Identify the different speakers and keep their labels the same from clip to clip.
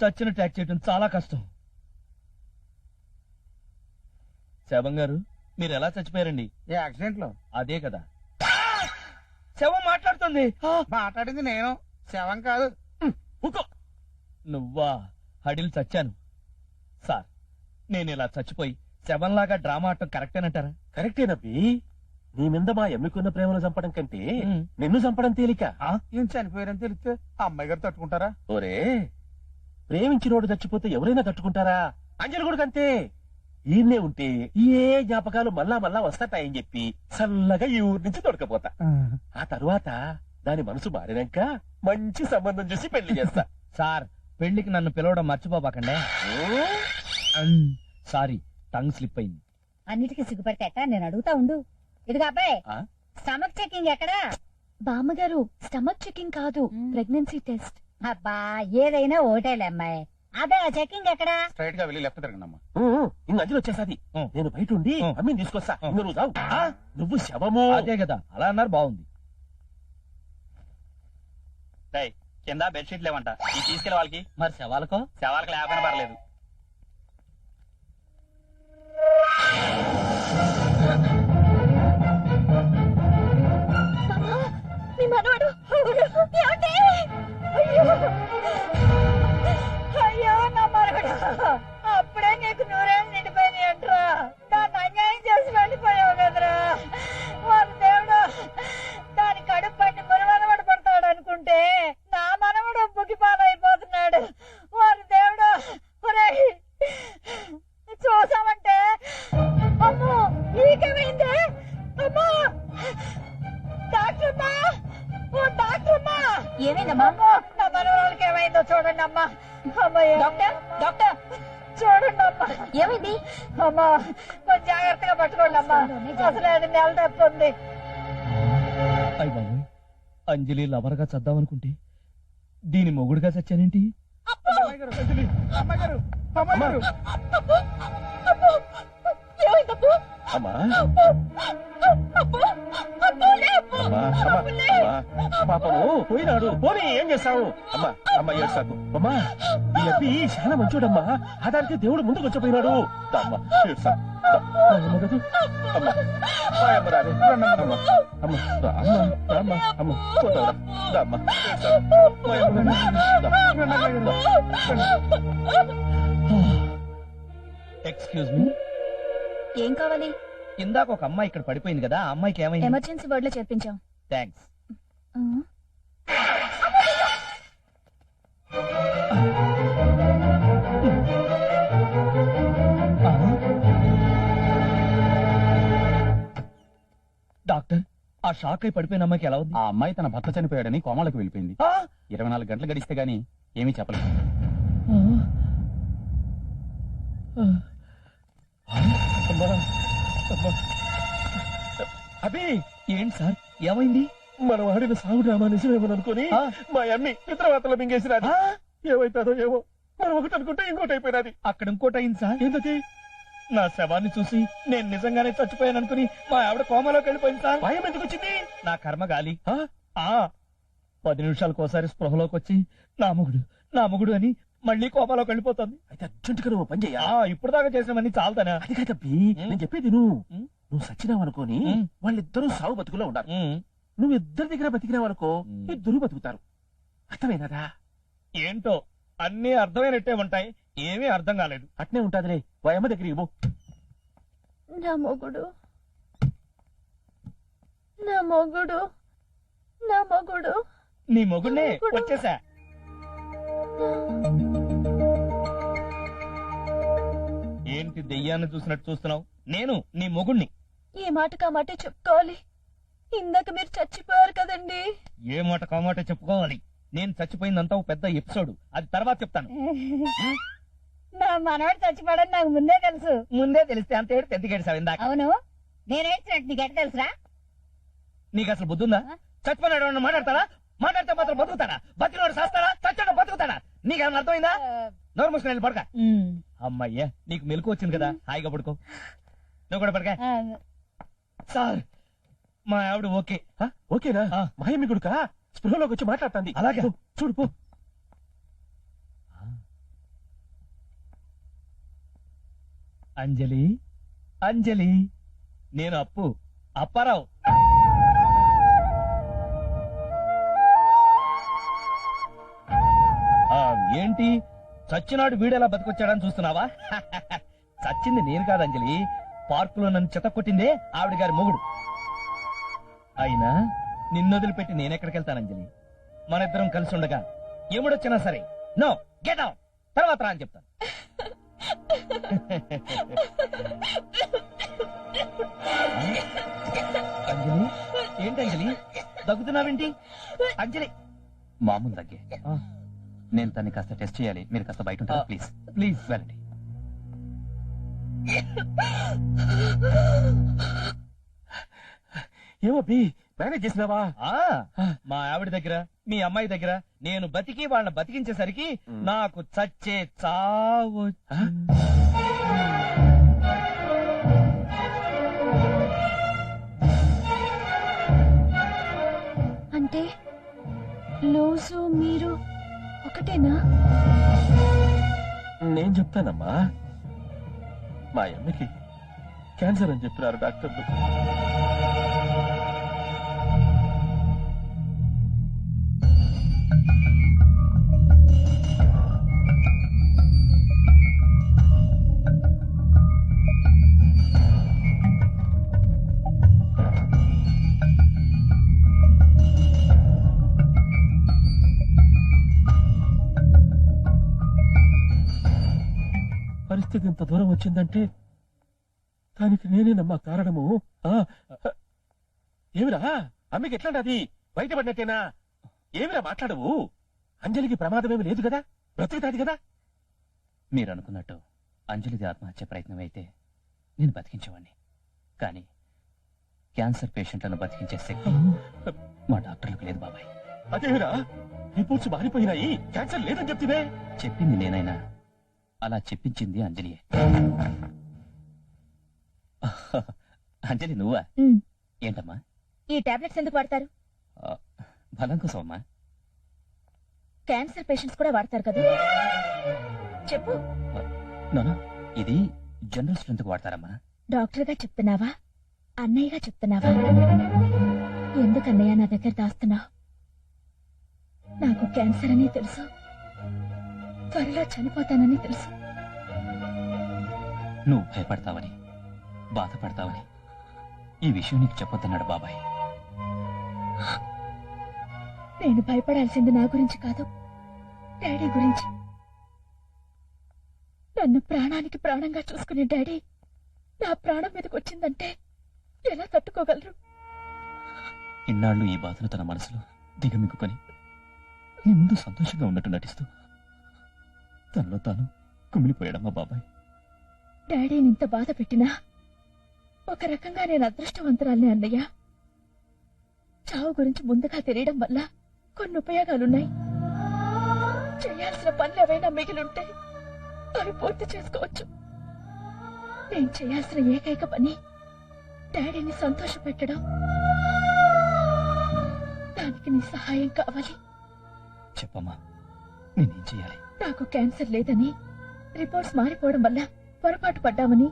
Speaker 1: అబ్బా చచ్చినట్టు యాక్ట్ చేయడం చాలా కష్టం. శవం గారు మీరు ఎలా చచ్చిపోయారండి?
Speaker 2: ఏ యాక్సిడెంట్లో
Speaker 1: అదే కదా. శవం మాట్లాడుతుంది. ఆ,
Speaker 2: మాట్లాడింది నేను. శవం కాదు.
Speaker 1: ఊకో. నువ్వా హడిల్ చచ్చాను. సార్ నేను ఇలా చచ్చిపోయి శవంలాగా డ్రామా ఆడటం కరెక్టేనంటారా?
Speaker 3: కరెక్టేనబ్బి నీ మీద మా ఎమ్మికున్న ప్రేమను చంపడం కంటే. నిన్ను చంపడం తేలిక.
Speaker 2: ఈయన చనిపోయారని తెలిస్తే ఆ అమ్మాయి గారు తట్టుకుంటారా?
Speaker 3: ఓరే ప్రేమించినోడు చచ్చిపోతే ఎవరైనా తట్టుకుంటారా? అంజలి కూడా అంతే. ఈయన్నే ఉంటే ఏ జ్ఞాపకాలు మళ్ళా మళ్ళా వస్తాయని చెప్పి చల్లగా ఈ ఊరి నుంచి తొడకపోతా. ఆ తరువాత దాని మనసు మారినాక మంచి సంబంధం చూసి పెళ్ళి చేస్తా.
Speaker 1: సార్ పెళ్ళికి నన్ను పిలవడం మర్చిపోబాకండే. సారీ టంగ్ స్లిప్ అయింది.
Speaker 4: అన్నిటికీ సిగ్గుపడితే ఎట్టా నేను అడుగుతా ఉండు. ఇదిగా అబ్బాయి? స్టమక్ చెకింగ్ ఎక్కడా?
Speaker 5: బామ్మగారు స్టమక్ చెకింగ్ కాదు. Pregnancy test.
Speaker 4: అబ్బా ఏదైనా ఓటేలే అమ్మాయి. అదే ఆ చెకింగ్ ఎక్కడా?
Speaker 2: స్ట్రైట్గా వెళ్ళి లెఫ్ట్ తిరగండి అమ్మా
Speaker 3: ఇంక అంజలి వచ్చేసాది. నేను బయట ఉండి
Speaker 1: ఉమ్.
Speaker 3: అమ్మిని తీసుకొస్తా. ఇంక నువ్వు రావు. ఆ, నువ్వు శవము.
Speaker 1: అదే కదా. అలా అన్నారు బాగుంది.
Speaker 6: కింద బెడ్షీట్ లేవంట. ఈ తీసుకెళ్ళి వాళ్ళకి.
Speaker 1: మరి శవాలకో?
Speaker 6: శవాలకు లేకపోయినా పర్లేదు.
Speaker 5: మీ మనవడు?
Speaker 4: అయ్యో! అయ్యో నా మరగడా కొంచెం జాగ్రత్తగా పట్టుకోండి అమ్మా. అసలు అది నెల తప్పు ఉంది.
Speaker 1: అయ్య బాబు అంజలి లవర్గా చద్దామనుకుంటే దీని మొగుడుగా చచ్చానేంటి?
Speaker 2: అమ్మాయి గారు అంజలి,
Speaker 3: అమ్మా. అమ్మా అమ్మా అమ్మా. పాపము పోయినాడు. పోనీ ఏం చేస్తావు? అమ్మా అమ్మా ఏడ్సాకు అమ్మా ఈ అబ్బి చాలా మంచోడమ్మా. ఆదానికి దేవుడు ముందుకు వచ్చిపోయినాడు. అమ్మా ఏడ్సా.
Speaker 1: Excuse me.
Speaker 5: ఏం కావాలి?
Speaker 1: ఇందాక ఒక అమ్మాయి ఇక్కడ పడిపోయింది కదా ఆ అమ్మాయికి ఏమైంది?
Speaker 5: ఎమర్జెన్సీ వార్డ్లో చేర్పించాం.
Speaker 1: థ్యాంక్స్ డాక్టర్ ఆ షాక్ అయి పడిపోయిన అమ్మాయికి ఎలా ఉంది?
Speaker 6: ఆ అమ్మాయి తన భర్త చనిపోయాడని కోమాలకు వెళ్ళిపోయింది.
Speaker 1: ఆ!
Speaker 6: ఇరవై నాలుగు గంటలు గడిస్తే గానీ ఏమీ చెప్పలేదు.
Speaker 1: ఆ! ఆ!
Speaker 3: అబ్బి.
Speaker 1: ఏంటి సార్? ఏమైంది?
Speaker 3: మనం ఆడిన సాగు డ్రామా నిజమేమని అనుకుని
Speaker 1: ఆ!
Speaker 3: మా అమ్మి నిద్రవాతలో మింగేసినది.
Speaker 1: ఆ!
Speaker 3: ఏమైతుందో ఏమో. మనం ఒకటి అనుకుంటే ఇంకోటి అయిపోయినది.
Speaker 1: అక్కడ ఇంకోటి అయింది సార్.
Speaker 3: ఎందుకు?
Speaker 1: నా శవాన్ని చూసి నేను నిజంగానే చచ్చిపోయాను అనుకుని మా ఆవిడ కోమలోకి వెళ్ళిపోయింది సార్.
Speaker 3: భయం ఎందుకు వచ్చింది?
Speaker 1: నా కర్మ గాలి.
Speaker 3: ఆ?
Speaker 1: ఆ. పది నిమిషాలకు ఒకసారి స్పృహలోకి వచ్చి నా మొగుడు నా మొగుడు అని మళ్ళీ కోమలోకి వెళ్ళిపోతుంది.
Speaker 3: అయితే అర్జెంటుగా నువ్వు పని చెయ్యా
Speaker 1: ఆ ఇప్పుడు దాకా చేసినవన్నీ చాలతానా?
Speaker 3: అది కాదబ్బి నేను చెప్పేది నువ్వు? నువ్వు సచ్చినావు అనుకోని. వాళ్ళిద్దరూ సాగు బతుకులో ఉండాలి. నువ్వు ఇద్దరి దగ్గర బతికినావు అనుకో. ఇద్దరు బతుకుతారు. అర్థమైనదా
Speaker 1: ఏంటో అన్ని అర్థమైనట్టే ఉంటాయి. ఏమీ అర్థం కాలేదు.
Speaker 3: అట్నే ఉంటాదిలే. వాయమ్మ దగ్గర ఇవ్వు.
Speaker 5: నా మొగుడు. నా మొగుడు. నా మొగుడు.
Speaker 1: నీ మొగుడినే వచ్చేసా? ఏంటి దెయ్యాన్ని చూసినట్టు చూస్తున్నావు? నేను నీ మొగుణ్ణి.
Speaker 5: ఈ మాట కామాటే చెప్పుకోవాలి. ఇందాక మీరు చచ్చిపోయారు కదండి.
Speaker 1: ఏ మాట కామాట చెప్పుకోవాలి? నేను చచ్చిపోయిందంతా ఒక పెద్ద ఎపిసోడ్. అది తర్వాత చెప్తాను.
Speaker 4: నా మనవాడు చచ్చిపోవడం నాకు ముందే తెలుసు.
Speaker 1: ముందే తెలిస్తే అంత ఏడు పెద్ద గడిసావు ఇందాక.
Speaker 4: అవును. నేనేడ్చినట్టు నీకు ఎట్ట తెలుసురా?
Speaker 1: నీకు అసలు బుద్ధుందా చచ్చిపోయినాడు ఎవరన్నా మాట్లాడతాడా? మాట్లాడితే మాత్రం బతుకుతాడా? బతికినోడు చేస్తాడా చచ్చాడు బతుకుతాడా? నీకు ఏమన్నా అర్థమైందా నోరు మూసుకుని వెళ్ళి పడక. అమ్మయ్యా నీకు మెలకు వచ్చింది కదా హాయిగా పడుకో. నువ్వు కూడా పడక. సార్ మా ఆవిడ ఓకే.
Speaker 3: ఓకేనా? మహిమి కొడుక స్పృహలోకి వచ్చి మాట్లాడుతుంది.
Speaker 1: అలాగే.
Speaker 3: చూడు పో.
Speaker 1: అంజలి అంజలి నేను అప్పు అప్పారావు. ఏంటి? చచ్చినాడు వీడెలా బతికొచ్చాడని చూస్తున్నావా? చచ్చింది నేను కాదు అంజలి. పార్కులో నన్ను చెత్త కొట్టిందే ఆవిడ గారి మొగుడు. అయినా నిన్నొదిలిపెట్టి నేనెక్కడికి వెళ్తాను అంజలి? మన ఇద్దరం కలిసి ఉండగా ఏముడొచ్చినా సరే నో గెట్ అవుట్ తర్వాత రా అని చెప్తాను. అంజలి ఏంటి అంజలి? దగ్గుతున్నావేంటి? అంజలి
Speaker 6: మామూలు తగ్గే నేను తన్ని కాస్త టెస్ట్ చేయాలి. మీరు కాస్త బయట ఉంటారా. ప్లీజ్.
Speaker 1: ప్లీజ్
Speaker 6: వెళ్ళండి.
Speaker 3: ఏమో బి మేనేజ్ చేసినావా?
Speaker 1: ఆ మా ఆవిడ దగ్గర మీ అమ్మాయి దగ్గర నేను బతికి వాళ్ళని బతికించేసరికి. నాకు చచ్చే చావు.
Speaker 5: అంటే లూజు మీరు ఒక్కటేనా
Speaker 3: నేను చెప్తానమ్మా. మా అమ్మకి క్యాన్సర్ అని చెప్పినారు డాక్టర్లు. పరిస్థితి ఇంత దూరం వచ్చిందంటే దానికి నేనేనమ్మా కారణము? ఆ, ఏమిరా? అమ్మకి ఎట్లాంటి బయటపడినట్టేనా? ఏమిరా మాట్లాడవు? అంజలికి ప్రమాదమేమి లేదు కదా? బ్రతుకుతాది కదా?
Speaker 6: మీరు అనుకున్నట్టు అంజలిది ఆత్మహత్య ప్రయత్నం అయితే నేను బతికించేవాడిని కానీ క్యాన్సర్ పేషెంట్లను బతికించే శక్తి మా డాక్టర్లకు లేదు బాబాయ్.
Speaker 3: అదేమిరా? రిపోర్ట్స్ మారిపోయినాయి. క్యాన్సర్ లేదని చెప్తివే?
Speaker 6: చెప్పింది నేనైనా అలా చెప్పించింది అంజలియే. అంజలి నువ్వా. ఏంటమ్మా?
Speaker 5: ఈ టాబ్లెట్స్ ఎందుకు వాడతారు?
Speaker 6: బలం కోసం అమ్మా
Speaker 5: క్యాన్సర్ పేషెంట్స్ కూడా వాడతారు కదా. చెప్పు.
Speaker 6: నానా ఇది జనరల్ స్ట్రెంత్ వాడతారమ్మా.
Speaker 5: డాక్టర్గా చెప్తున్నావా? అన్నయ్యగా చెప్తున్నావా? ఎందుకు అన్నయ్య నా దగ్గర దాస్తున్నావు? నాకు క్యాన్సర్ అని తెలుసు. త్వరలో చనిపోతానని తెలుసు.
Speaker 6: నువ్వు భయపడతావని బాధపడతావని ఈ విషయం నీకు చెప్పొద్దన్నాడు బాబాయ్.
Speaker 5: నేను భయపడాల్సింది నా గురించి కాదు డాడీ గురించి. నన్ను ప్రాణానికి ప్రాణంగా చూసుకునే డాడీ నా ప్రాణం మీదకి వచ్చిందంటే ఎలా తట్టుకోగలరు?
Speaker 6: ఇన్నాళ్ళు ఈ బాధను తన మనసులో దిగమిక్కుకొని నీ ముందు సంతోషంగా ఉన్నట్టు నటిస్తూ తనలో తాను కుమిలిపోయాడమ్మా బాబాయ్.
Speaker 5: డాడీని ఇంత బాధ పెట్టినా ఒక రకంగా నేను అదృష్టవంతురాల్ని అన్నయ్య. చావు గురించి ముందుగా తెలియడం వల్ల కొన్ని ఉపయోగాలున్నాయి. చేయాల్సిన పనులు ఏవైనా మిగిలుంటే అవి పూర్తి చేసుకోవచ్చు. నేను చేయాల్సిన ఏకైక పని డాడీని సంతోష పెట్టడం దానికి నీ సహాయం కావాలి.
Speaker 6: చెప్పమ్మా నేనేం చెయ్యాలి
Speaker 5: నాకు క్యాన్సర్ లేదని రిపోర్ట్స్ మారిపోవడం వల్ల పొరపాటు పడ్డామని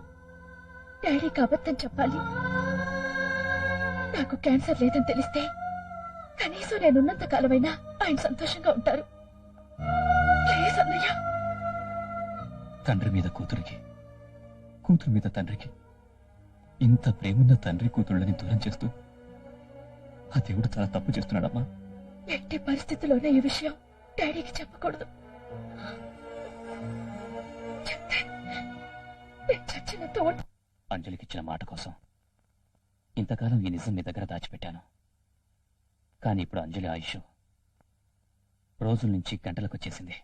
Speaker 5: డాడీకి అబద్ధం చెప్పాలి. నాకు క్యాన్సర్ లేదని తెలిస్తే కనీసం నేనున్నంత కాలమైనా ఆయన సంతోషంగా ఉంటారు. ప్లీజ్ అన్నయ్య.
Speaker 6: తండ్రి మీద కూతురికి కూతురు మీద తండ్రికి ఇంత ప్రేమున్న తండ్రి కూతుళ్ళని దూరం చేస్తూ ఆ దేవుడు చాలా తప్పు చేస్తున్నాడమ్మా.
Speaker 5: ఎట్టి పరిస్థితుల్లోనే ఈ విషయం డాడీకి చెప్పకూడదు.
Speaker 6: అంజలికిచ్చిన మాట కోసం ఇంతకాలం ఈ నిజం మీ దగ్గర దాచిపెట్టాను. కానీ ఇప్పుడు అంజలి ఆయుష్ రోజుల నుంచి గంటలకు వచ్చేసింది.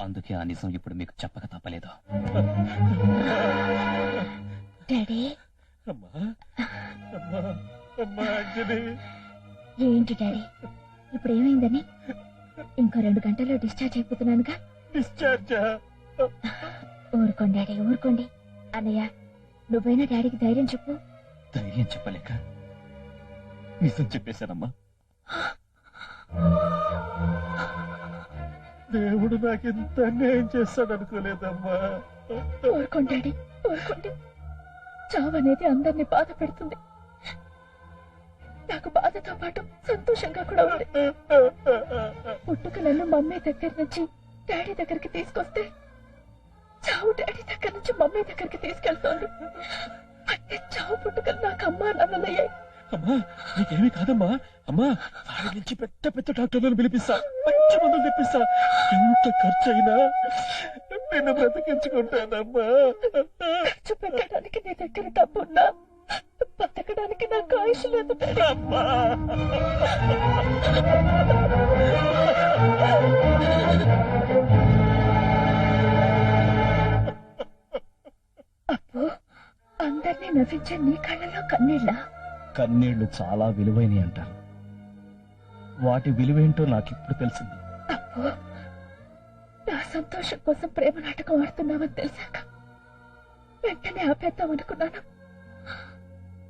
Speaker 6: అందుకే ఆ నిజం ఇప్పుడు మీకు చెప్పక తప్పలేదు.
Speaker 5: డాడీ.
Speaker 3: అమ్మా అమ్మా అమ్మా అంజలి.
Speaker 5: ఏంటి డాడీ? ఇప్పుడు ఏమైందని ఇంకో రెండు గంటల్లో డిశ్చార్జ్ అయిపోతున్నానుగా.
Speaker 3: డిశ్చార్జా
Speaker 5: ఊరుకోండి డాడీ ఊరుకోండి. అన్నయ్య నువ్వైనా డాడీకి ధైర్యం చెప్పు.
Speaker 6: ధైర్యం చెప్పలేక? నిజం చెప్పేశానమ్మా.
Speaker 3: దేవుడు నాకు ఇంత అన్యాయం చేస్తాడు అనుకోలేదమ్మా.
Speaker 5: ఊరుకోండి డాడీ ఊరుకోండి. చావు అనేది అందరినీ బాధ పెడుతుంది. నాకు బాధతో పాటు సంతోషంగా కూడా ఉంది. పుట్టుక నన్ను మమ్మీ దగ్గర నుంచి డాడీ దగ్గరికి తీసుకొస్తే చావు డాడీ దగ్గర నుంచి మమ్మీ దగ్గరికి తీసుకెళ్తోంది అంటే చావు పుట్టుక నాకు అమ్మా నాన్నలయ్యాయి.
Speaker 3: అమ్మా నీకేమీ కాదమ్మా. అమ్మా వాడి నుంచి పెద్ద పెద్ద డాక్టర్లను పిలిపిస్తా. మంచి మందులు తెప్పిస్తా. ఎంత ఖర్చు అయినా నిన్ను బ్రతికించుకుంటానమ్మా.
Speaker 5: ఖర్చు పెట్టడానికి నీ దగ్గర డబ్బున్నా బతకడానికి నాకు ఆయుష్ లేదు.
Speaker 3: అమ్మా.
Speaker 5: అబ్బో అందరినీ నవ్వించే నీ కళ్ళలో కన్నీళ్ళ?
Speaker 1: కన్నీళ్ళు చాలా విలువైనవి అంటారు. వాటి విలువేంటో నాకు ఇప్పుడు తెలిసింది.
Speaker 5: అబ్బో నా సంతోషం కోసం ప్రేమ నాటకం ఆడుతున్నావని తెలిసాక వెంటనే ఆపేద్దాం అనుకున్నాను.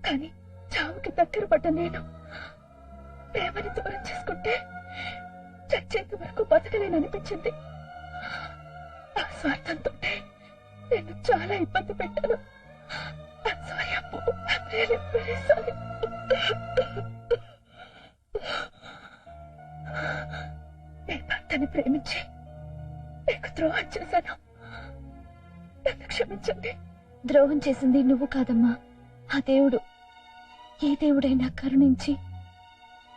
Speaker 5: కానీ చావుకి దగ్గర పడ్డ నేను ప్రేమని దూరం చేసుకుంటే చచ్చేంత వరకు బతకలేననిపించింది. ఆ స్వార్థంతో నేను చాలా ఇబ్బంది పెట్టాను. సారీ అప్పు సారీ. నేను భర్తని ప్రేమించి నీకు ద్రోహం చేశాను. నన్ను క్షమించండి.
Speaker 7: ద్రోహం చేసింది నువ్వు కాదమ్మా ఆ దేవుడు. ఏ దేవుడైనా కరుణించి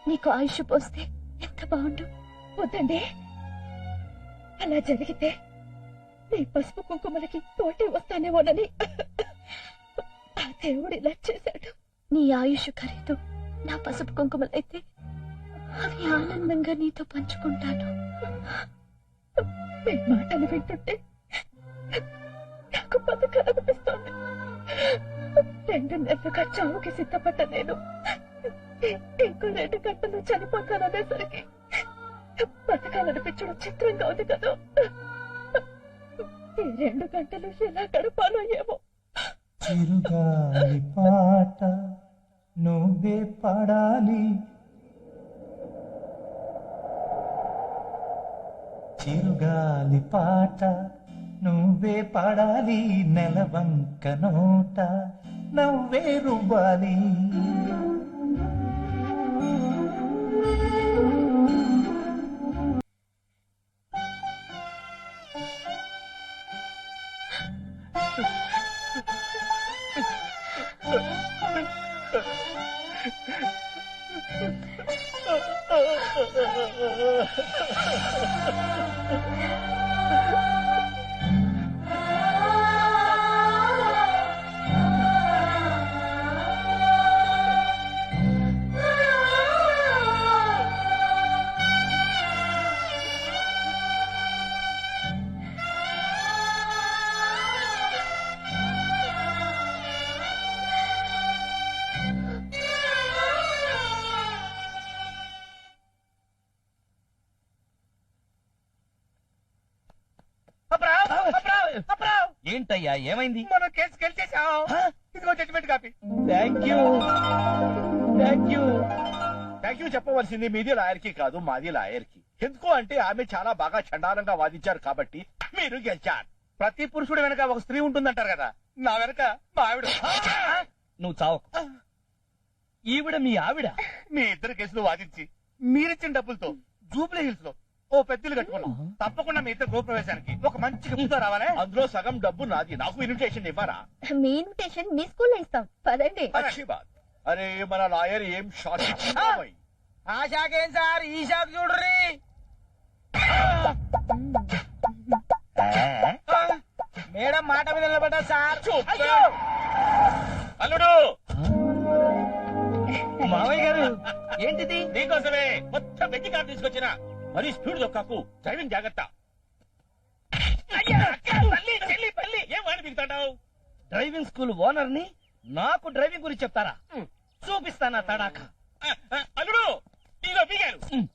Speaker 7: నీకు ఆయుష్ పోస్తే ఎంత బాగుండు?
Speaker 5: వద్దండి. అలా జరిగితే నీ పసుపు కుంకుమలకి పోటీ వస్తానేమోనని. ఆ దేవుడు ఇలా చేశాడు.
Speaker 7: నీ ఆయుష్ ఖరీదు నా పసుపు కుంకుమలైతే అవి ఆనందంగా నీతో పంచుకుంటాను.
Speaker 5: మీ మాటలు వింటుంటే నాకు బతకాలనిపిస్తోంది. రెండు నెలలుగా చావుకి సిద్ధపడ్డ నేను. ఇంకో రెండు గంటలు చనిపోతాననేసరికి బతకాలనిపించడం చిత్రంగా ఉంది కదా. ఈ రెండు గంటలు ఎలా గడపాలో ఏమో.
Speaker 2: చిరుగాలి పాట నువ్వే పాడాలి. చిరుగాలి పాట నువ్వే పాడాలి. నెలవంక నోట నవ్వే రువ్వాలి
Speaker 1: ఏంటయ్యా ఏమైంది?
Speaker 2: మనం కేసు గెలిచేసాం ఇదిగో judgement copy
Speaker 1: thank you thank you
Speaker 3: thank you చెప్పవలసింది మీది లాయర్కి కాదు మాది లాయర్కి ఎందుకు అంటే ఆమె చాలా బాగా చండాలంగా వాదించారు కాబట్టి మీరు గెలిచారు.
Speaker 2: ప్రతి పురుషుడు వెనక ఒక స్త్రీ ఉంటుందంటారు కదా నా వెనక మా ఆవిడ.
Speaker 1: నువ్వు చావు. ఈవిడ మీ ఆవిడ?
Speaker 2: మీ ఇద్దరు కేసులు వాదించి మీరిచ్చిన డబ్బులతో జూబ్లీ హిల్స్లో ఓ పెద్దలు కట్టుకున్నాం. తప్పకుండా మీ ఇద్దరు గృహప్రవేశానికి ఒక మంచి గిఫ్ట్ రావాలే?
Speaker 3: అందులో సగం డబ్బు నాది. నాకు ఇన్విటేషన్ ఇవ్వరా?
Speaker 7: మీ ఇన్విటేషన్ మీ స్కూల్లో ఇస్తాం. పదండి.
Speaker 3: అరే మన లాయర్ ఏం షాక్.
Speaker 2: ఆ! శాఖ ఏం సార్? ఈ శాఖ చూడరి మేడం మాట మీద నిలబడ్డా సార్.
Speaker 3: అల్లుడు!
Speaker 1: మావయ్య గారు ఏంటిది?
Speaker 3: నీకోసమే కొత్త వెండి కార్ తీసుకొచ్చిన. మరి స్పీడ్ దొక్కాకు. డ్రైవింగ్ జాగ్రత్త.
Speaker 1: డ్రైవింగ్ స్కూల్ ఓనర్ని నాకు డ్రైవింగ్ గురించి చెప్తారా? చూపిస్తానా తడాక.
Speaker 3: అల్లుడు ఇదిగో బిగారు
Speaker 1: ఉమ్.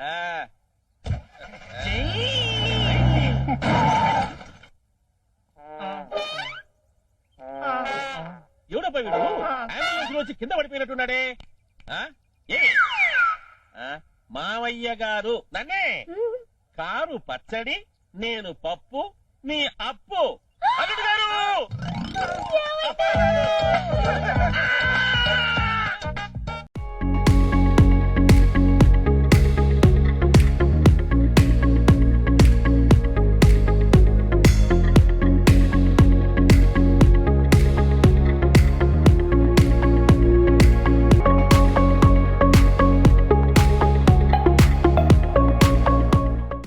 Speaker 3: ఆ, ఎవడప్పా వీడు? అంబులెన్స్ వచ్చి కింద పడిపోయినట్టున్నాడే. ఆ? ఏ? మావయ్య గారు నన్నే. కారు పచ్చడి నేను పప్పు మీ అప్పు. గారు!